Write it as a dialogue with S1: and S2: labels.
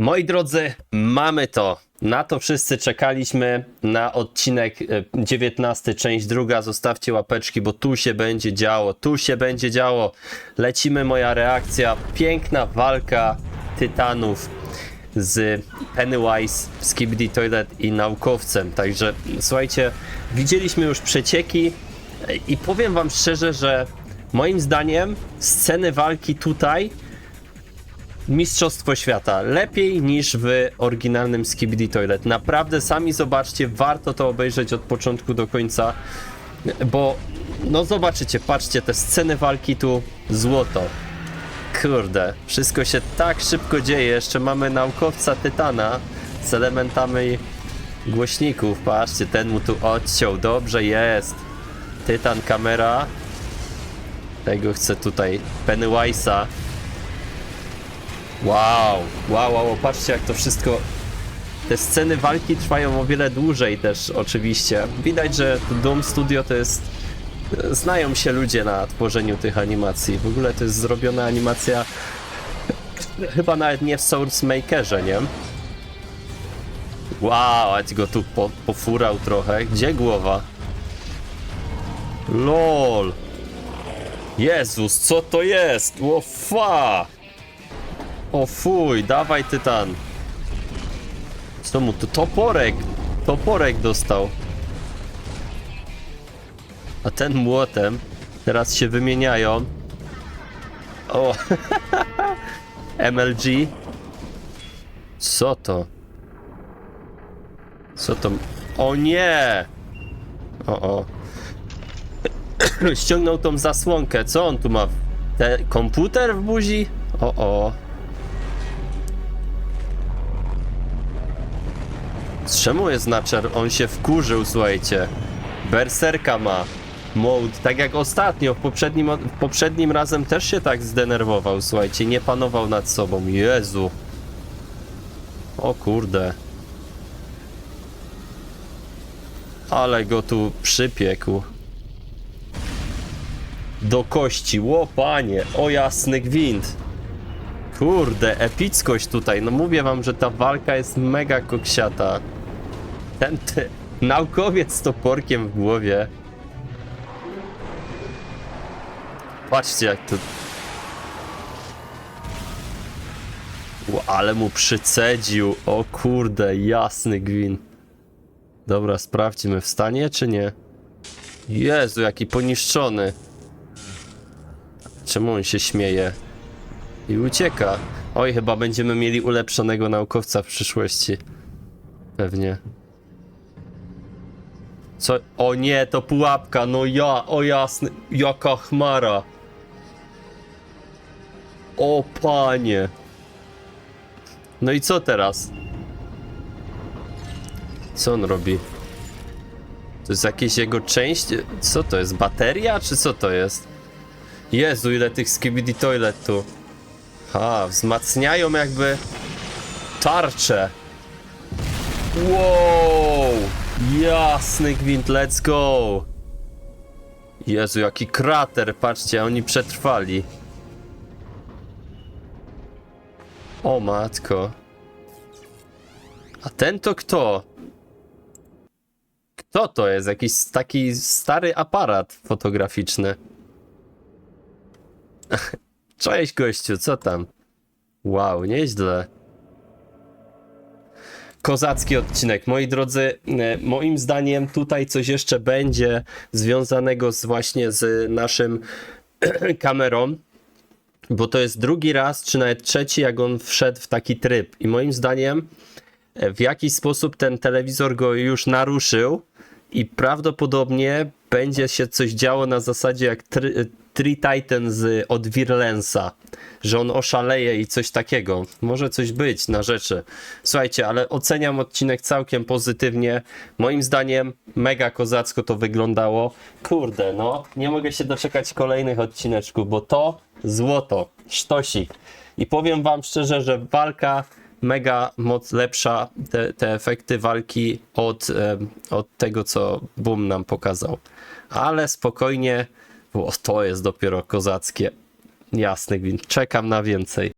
S1: Moi drodzy, mamy to. Na to wszyscy czekaliśmy. Na odcinek e, 19, część druga. Zostawcie łapeczki, bo tu się będzie działo. Tu się będzie działo. Lecimy, moja reakcja. Piękna walka tytanów z Pennywise, Skibidi Toilet i naukowcem. Także słuchajcie, widzieliśmy już przecieki e, i powiem wam szczerze, że moim zdaniem sceny walki tutaj Mistrzostwo Świata. Lepiej niż w oryginalnym Skibidi Toilet. Naprawdę sami zobaczcie, warto to obejrzeć od początku do końca, bo no zobaczycie, patrzcie, te sceny walki tu złoto. Kurde, wszystko się tak szybko dzieje. Jeszcze mamy naukowca Tytana z elementami głośników. Patrzcie, ten mu tu odciął. Dobrze jest. Tytan, kamera. Tego chce tutaj Pennywise'a. Wow, wow, wow, patrzcie jak to wszystko. Te sceny walki trwają o wiele dłużej też oczywiście. Widać, że Doom Studio to jest. Znają się ludzie na tworzeniu tych animacji. W ogóle to jest zrobiona animacja. Chyba nawet nie w Source Makerze, nie? Wow, ać go tu po, pofurał trochę. Gdzie głowa? LOL. Jezus, co to jest? O fa! O fuj, dawaj tytan. Co mu tu? Toporek! Toporek dostał. A ten młotem teraz się wymieniają. O! MLG. Co to? Co to? O nie! O o. Ściągnął tą zasłonkę. Co on tu ma? Te komputer w buzi? O o. czemu jest Natcher? On się wkurzył, słuchajcie. Berserka ma. Mode, tak jak ostatnio, w poprzednim, poprzednim razem też się tak zdenerwował, słuchajcie, nie panował nad sobą. Jezu. O kurde. Ale go tu przypiekł. Do kości, ło panie, o jasny gwint. Kurde, epickość tutaj. No mówię wam, że ta walka jest mega koksiata. Ten ty, naukowiec z toporkiem w głowie. Patrzcie jak to... Ło, ale mu przycedził. O kurde, jasny gwin. Dobra, sprawdźmy, wstanie czy nie? Jezu, jaki poniszczony. Czemu on się śmieje? I ucieka. Oj, chyba będziemy mieli ulepszonego naukowca w przyszłości. Pewnie. Co? O nie, to pułapka, no ja, o jasny, jaka chmara. O panie. No i co teraz? Co on robi? To jest jakieś jego część? Co to jest? Bateria, czy co to jest? Jezu, ile tych skibidi toilet tu. Ha, wzmacniają jakby tarczę. Wow! Jasny gwint, let's go! Jezu, jaki krater, patrzcie, oni przetrwali. O matko. A ten to kto? Kto to jest? Jakiś taki stary aparat fotograficzny. Cześć gościu, co tam? Wow, nieźle. Kozacki odcinek. Moi drodzy, e, moim zdaniem tutaj coś jeszcze będzie związanego z właśnie z naszym kamerą, bo to jest drugi raz, czy nawet trzeci, jak on wszedł w taki tryb. I moim zdaniem e, w jakiś sposób ten telewizor go już naruszył i prawdopodobnie będzie się coś działo na zasadzie jak Tri- Tree Titan z od Virlensa, że on oszaleje i coś takiego. Może coś być na rzeczy. Słuchajcie, ale oceniam odcinek całkiem pozytywnie. Moim zdaniem mega kozacko to wyglądało. Kurde, no, nie mogę się doczekać kolejnych odcineczków, bo to złoto, sztosik. I powiem wam szczerze, że walka mega moc lepsza, te, te efekty walki od, od tego, co Boom nam pokazał. Ale spokojnie, bo to jest dopiero kozackie. Jasny gwint. Czekam na więcej.